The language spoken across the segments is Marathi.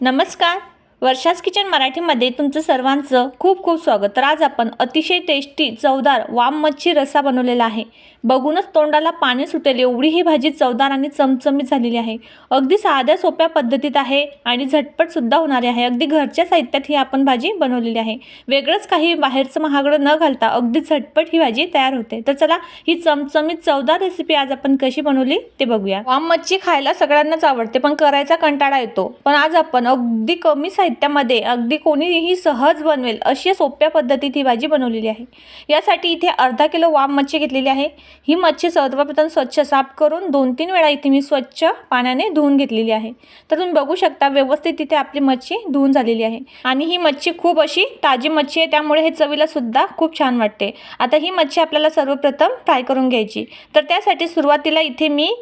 नमस्कार. वर्षाच किचन मराठीमध्ये तुमचं सर्वांचं खूप खूप स्वागत. तर आज आपण अतिशय टेस्टी चवदार वाम मच्छी रस्सा बनवलेला आहे. बघूनच तोंडाला पाणी सुटेल एवढी ही भाजी चवदार आणि चमचमीत झालेली आहे. अगदी साध्या सोप्या पद्धतीत आहे आणि झटपटसुद्धा होणारी आहे. अगदी घरच्या साहित्यात ही आपण भाजी बनवलेली आहे. वेगळंच काही बाहेरचं महागडं न घालता अगदी झटपट ही भाजी तयार होते. तर चला ही चमचमीत चवदार रेसिपी आज आपण कशी बनवली ते बघूया. वाम मच्छी खायला सगळ्यांनाच आवडते पण करायचा कंटाळा येतो. पण आज आपण अगदी कमी साहित्यामध्ये अगदी कोणीही सहज बनवेल अशी सोप्या पद्धतीत ही भाजी बनवलेली आहे. यासाठी इथे अर्धा किलो वाम मच्छी घेतलेली आहे. ही मच्छी सर्वप्रथम स्वच्छ साफ करून दोन तीन वेळा इथे मी स्वच्छ पाण्याने धुवून घेतलेली आहे. तर तुम्ही बघू शकता व्यवस्थित इथे आपली मच्छी धुवून झालेली आहे. आणि ही मच्छी खूप अशी ताजी मच्छी आहे त्यामुळे हे चवीला सुद्धा खूप छान वाटते. आता ही मच्छी आपल्याला सर्वप्रथम फ्राय करून घ्यायची. तर त्यासाठी सुरुवातीला इथे मी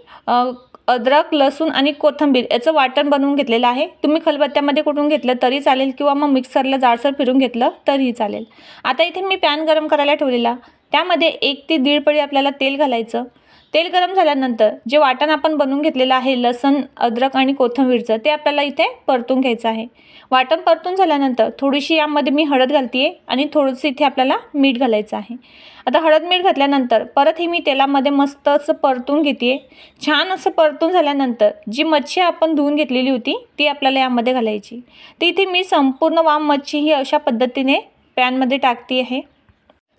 अद्रक लसूण आणि कोथिंबीर याचं वाटण बनवून घेतलेलं आहे. तुम्ही खलबत्त्यामध्ये कुठून घेतलं तरी चालेल किंवा मग मिक्सरला जाडसर फिरून घेतलं तरीही चालेल. आता इथे मी पॅन गरम करायला ठेवलेला. त्यामध्ये एक ते दीड पळी आपल्याला तेल घालायचं. तेल गरम झाल्यानंतर जे वाटण आपण बनवून घेतलेलं आहे लसण अद्रक आणि कोथिंबीरचं ते आपल्याला इथे परतून घ्यायचं आहे. वाटण परतून झाल्यानंतर थोडीशी यामध्ये मी हळद घालते आणि थोडंसं इथे आपल्याला मीठ घालायचं आहे. आता हळद मीठ घातल्यानंतर परत हे मी तेलामध्ये मस्त असं परतून घेते छान असं परतून झाल्यानंतर जी मच्छी आपण धुवून घेतलेली होती ती आपल्याला यामध्ये घालायची. ती इथे मी संपूर्ण वाम मच्छी ही अशा पद्धतीने पॅनमध्ये टाकते आहे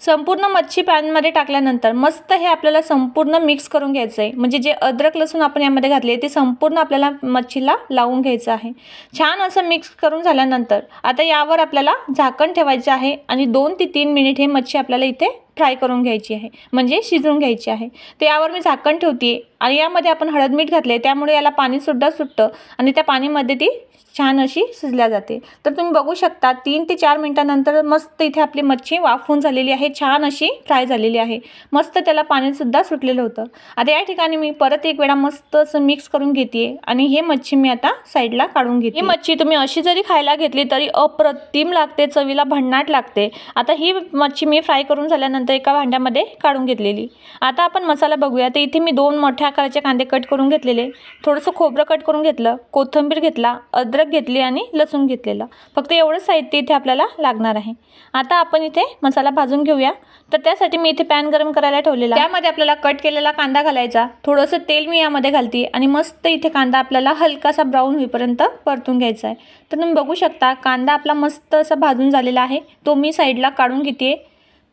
संपूर्ण मच्छी पॅनमध्ये टाकल्यानंतर मस्त हे आपल्याला संपूर्ण मिक्स करून घ्यायचं आहे. म्हणजे जे अद्रक लसूण आपण यामध्ये घातले ते संपूर्ण आपल्याला मच्छीला लावून घ्यायचं आहे. छान असं मिक्स करून झाल्यानंतर आता यावर आपल्याला झाकण ठेवायचं आहे आणि दोन ते तीन मिनिट हे मच्छी आपल्याला इथे फ्राय करून घ्यायची आहे. म्हणजे शिजवून घ्यायची आहे. तर यावर मी झाकण ठेवते आणि यामध्ये आपण हळद मीठ घातले त्यामुळे याला पाणीसुद्धा सुटतं आणि त्या पाणीमध्ये ती छान अशी शिजल्या जाते. तर तुम्ही बघू शकता तीन ते चार मिनटानंतर मस्त इथे आपली मच्छी वाफवून झालेली आहे. छान अशी फ्राय झालेली आहे. मस्त त्याला पाणीसुद्धा सुटलेलं होतं. आता या ठिकाणी मी परत एक वेळा मस्त असं मिक्स करून घेते आणि हे मच्छी मी आता साईडला काढून घेते ही मच्छी तुम्ही अशी जरी खायला घेतली तरी अप्रतिम लागते चवीला भन्नाट लागते. आता ही मच्छी मी फ्राय करून झाल्यानंतर एका भांड्यामध्ये काढून घेतलेली. आता आपण मसाला बघूया. तर इथे मी दोन मोठ्या आकाराचे कांदे कट करून घेतलेले. थोडंसं खोबरं कट करून घेतलं. कोथिंबीर घेतला अद्रक घेतली आणि लसूण घेतलेलं. फक्त एवढंच साहित्य इथे आपल्याला लागणार आहे. आता आपण इथे मसाला भाजून घेऊया. तर त्यासाठी मी इथे पॅन गरम करायला ठेवलेला. त्यामध्ये आपल्याला कट केलेला कांदा घालायचा. थोडंसं तेल मी यामध्ये घालते आणि मस्त इथे कांदा आपल्याला हलकासा ब्राऊन होईपर्यंत परतून घ्यायचा आहे. तर तुम्ही बघू शकता कांदा आपला मस्त असा भाजून झालेला आहे. तो मी साईडला काढून घेते.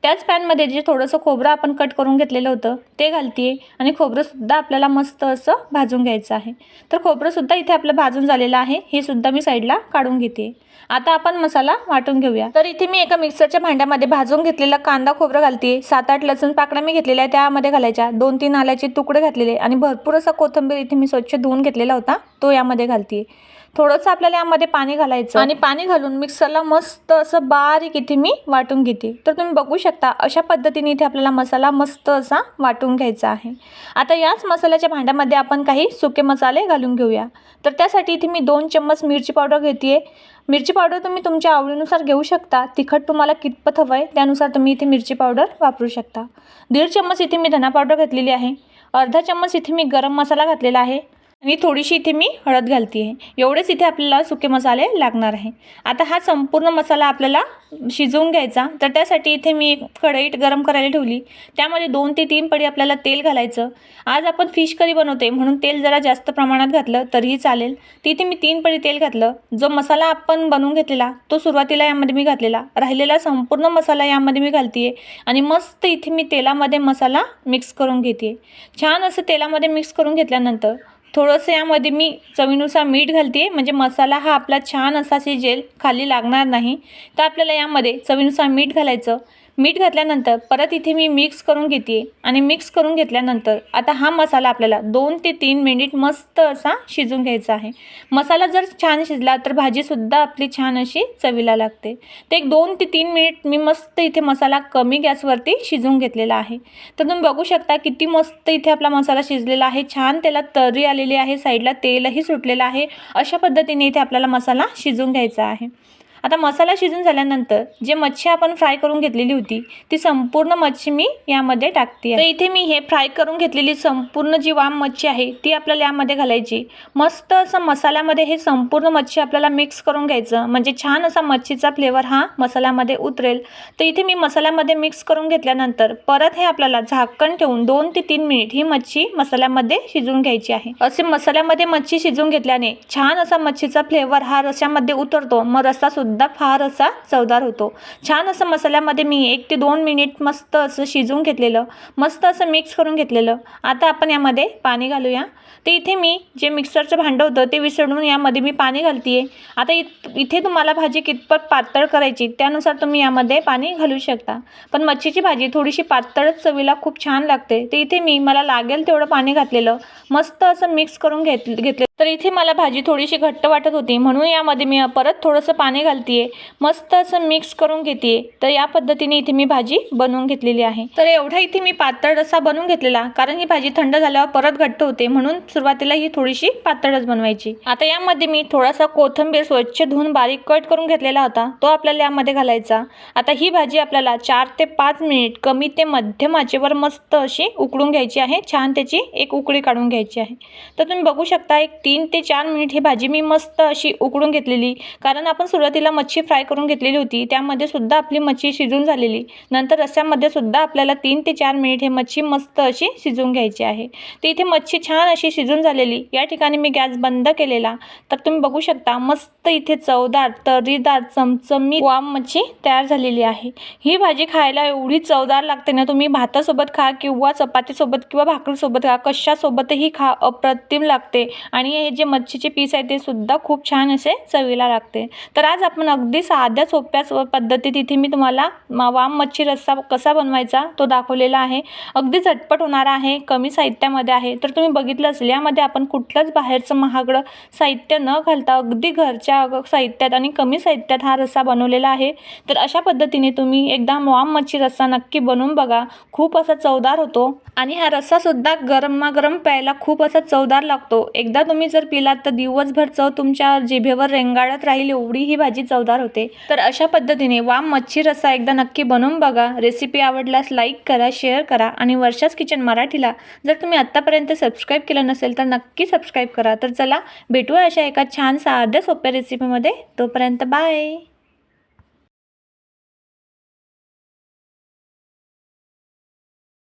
त्याच पॅनमध्ये जे थोडंसं खोबरं आपण कट करून घेतलेलं होतं ते घालते आणि खोबरंसुद्धा आपल्याला मस्त असं भाजून घ्यायचं आहे. तर खोबरंसुद्धा इथे आपलं भाजून झालेलं आहे हे सुद्धा मी साईडला काढून घेते. आता आपण मसाला वाटून घेऊया. तर इथे मी एका मिक्सरच्या भांड्यामध्ये भाजून घेतलेला कांदा खोबरं घालते सात आठ लसूण पाकळ्या मी घेतलेल्या आहे त्यामध्ये घालायच्या. दोन तीन आल्याचे तुकडे घातलेले आणि भरपूर असा कोथिंबीर इथे मी स्वच्छ धुवून घेतलेला होता तो यामध्ये घालते थोडंसं आपल्याला यामध्ये पाणी घालायचं. आणि पाणी घालून मिक्सरला मस्त असं बारीक इथे मी वाटून घेते. तर तुम्ही बघू शकता अशा पद्धतीने इथे आपल्याला मसाला मस्त असा वाटून घ्यायचा आहे. आता याच मसाल्याच्या भांड्यामध्ये आपण काही सुके मसाले घालून घेऊया. तर त्यासाठी इथे मी दोन चम्मच मिरची पावडर घेते मिरची पावडर तुम्ही तुमच्या आवडीनुसार घेऊ शकता. तिखट तुम्हाला कितपत हवं आहे त्यानुसार तुम्ही इथे मिरची पावडर वापरू शकता. दीड चम्मच इथे मी धना पावडर घेतलेली आहे. अर्धा चम्मच इथे मी गरम मसाला घातलेला आहे. आणि थोडीशी इथे मी हळद घालते आहे एवढेच इथे आपल्याला सुके मसाले लागणार आहे. आता हा संपूर्ण मसाला आपल्याला शिजवून घ्यायचा. तर त्यासाठी इथे मी एक कढईत गरम करायला ठेवली. त्यामध्ये दोन ते तीन पडी आपल्याला तेल घालायचं. आज आपण फिश करी बनवते म्हणून तेल जरा जास्त प्रमाणात घातलं तरीही चालेल. तिथे मी तीन पडी तेल घातलं. जो मसाला आपण बनवून घेतलेला तो सुरुवातीला यामध्ये मी घातलेला. राहिलेला संपूर्ण मसाला यामध्ये मी घालते आणि मस्त इथे मी तेलामध्ये मसाला मिक्स करून घेते छान असं तेलामध्ये मिक्स करून घेतल्यानंतर थोडंसं यामध्ये मी चवीनुसार मीठ घालते म्हणजे मसाला हा आपला छान असा शिजेल खाली लागणार नाही. तर आपल्याला यामध्ये चवीनुसार मीठ घालायचं. मीठ घातल्यानंतर परत इथे मी मिक्स करून घेते. आणि मिक्स करून घेतल्यानंतर आता हा मसाला आपल्याला दोन ते तीन मिनिट मस्त असा शिजून घ्यायचा आहे. मसाला जर छान शिजला तर भाजीसुद्धा आपली छान अशी चवीला लागते. तर एक दोन ते तीन मिनिट मी मस्त इथे मसाला कमी गॅसवरती शिजवून घेतलेला आहे. तर तुम्ही बघू शकता किती मस्त इथे आपला मसाला शिजलेला आहे. छान त्याला तरी आलेली आहे. साईडला तेलही सुटलेलं आहे. अशा पद्धतीने इथे आपल्याला मसाला शिजवून घ्यायचा आहे. आता मसाला शिजून झाल्यानंतर जे मच्छी आपण फ्राय करून घेतलेली होती ती संपूर्ण मच्छी मी यामध्ये टाकते. तर इथे मी हे फ्राय करून घेतलेली संपूर्ण जी वाम मच्छी आहे ती आपल्याला यामध्ये घालायची. मस्त असं मसाल्यामध्ये हे संपूर्ण मच्छी आपल्याला मिक्स करून घ्यायचं. म्हणजे छान असा मच्छीचा फ्लेवर हा मसाल्यामध्ये उतरेल. तर इथे मी मसाल्यामध्ये मिक्स करून घेतल्यानंतर परत हे आपल्याला झाकण ठेवून दोन ते तीन मिनिट ही मच्छी मसाल्यामध्ये शिजवून घ्यायची आहे. असे मसाल्यामध्ये मच्छी शिजवून घेतल्याने छान असा मच्छीचा फ्लेवर हा रश्यामध्ये उतरतो. मग रस्सा सुद्धा फार असा चवदार होतो. छान असं मसाल्यामध्ये मी एक ते दोन मिनिट मस्त असं शिजवून घेतलेलं मस्त असं मिक्स करून घेतलेलं. आता आपण यामध्ये पाणी घालूया. ते इथे मी जे मिक्सरचं भांडं होतं ते विसरून यामध्ये मी पाणी घालते आहे आता इत इथे तुम्हाला भाजी कितपत पातळ करायची त्यानुसार तुम्ही यामध्ये पाणी घालू शकता. पण मच्छीची भाजी थोडीशी पातळच चवीला खूप छान लागते. ते इथे मी मला लागेल तेवढं पाणी घातलेलं. मस्त असं मिक्स करून घेत घेतले तर इथे मला भाजी थोडीशी घट्ट वाटत होती. म्हणून यामध्ये मी परत थोडंसं पाणी घालते मस्त असं मिक्स करून घेते तर या पद्धतीने इथे मी भाजी बनवून घेतलेली आहे. तर एवढा इथे मी पातळ असा बनवून घेतलेला कारण ही भाजी थंड झाल्यावर परत घट्ट होते. म्हणून सुरुवातीला ही थोडीशी पातळच बनवायची. आता यामध्ये मी थोडासा कोथिंबीर स्वच्छ धुवून बारीक कट करून घेतलेला होता. तो आपल्याला यामध्ये घालायचा. आता ही भाजी आपल्याला चार ते पाच मिनिट कमी ते मध्यम आचेवर मस्त अशी उकळून घ्यायची आहे. छान त्याची एक उकळी काढून घ्यायची आहे. तर तुम्ही बघू शकता एक तीन ते चार मिनिट ही भाजी मी मस्त अशी उकडून घेतलेली. कारण आपण सुरुवातीला मच्छी फ्राय करून घेतलेली होती त्यामध्ये सुद्धा आपली मच्छी शिजून झालेली. नंतर रस्स्यामध्ये सुद्धा आपल्याला तीन ते चार मिनिट हे मच्छी मस्त अशी शिजवून घ्यायची आहे. तर इथे मच्छी छान अशी शिजून झालेली. या ठिकाणी मी गॅस बंद केलेला. तर तुम्ही बघू शकता मस्त इथे चवदार तर्रीदार चमचमी वाम मच्छी तयार झालेली आहे. ही भाजी खायला एवढी चवदार लागते ना तुम्ही भातासोबत खा किंवा चपातीसोबत किंवा भाकरीसोबत खा कशासोबतही खा अप्रतिम लागते. आणि हे जे मच्छीचे पीस आहे ते सुद्धा खूप छान असे चवीला लागते. तर आज आपण अगदी साध्या सोप्या सो- पद्धतीत इथे मी तुम्हाला वाम मच्छी रस्सा कसा बनवायचा तो दाखवलेला आहे. अगदी झटपट होणारा आहे कमी साहित्यामध्ये आहे. तर तुम्ही बघितलं असेल यामध्ये आपण कुठलंच बाहेरचं महागडं साहित्य न घालता अगदी घरच्या साहित्यात आणि कमी साहित्यात हा रस्सा बनवलेला आहे. तर अशा पद्धतीने तुम्ही एकदा वाम मच्छी रस्सा नक्की बनवून बघा. खूप असा चवदार होतो. आणि हा रस्सासुद्धा गरमागरम प्यायला खूप असा चवदार लागतो. एकदा तुम्ही तुम्ही जर पिलात तर दिवसभर चव तुमच्या जिभेवर रेंगाळत राहील एवढी ही भाजी चवदार होते. तर अशा पद्धतीने वाम मच्छी रस्सा एकदा नक्की बनवून बघा. रेसिपी आवडल्यास लाईक करा शेअर करा आणि वर्षाच किचन मराठीला. जर तुम्ही आत्तापर्यंत सबस्क्राईब केलं नसेल तर नक्की सबस्क्राईब करा. तर चला भेटूया अशा एका छान साध्या सोप्या रेसिपीमध्ये तोपर्यंत बाय!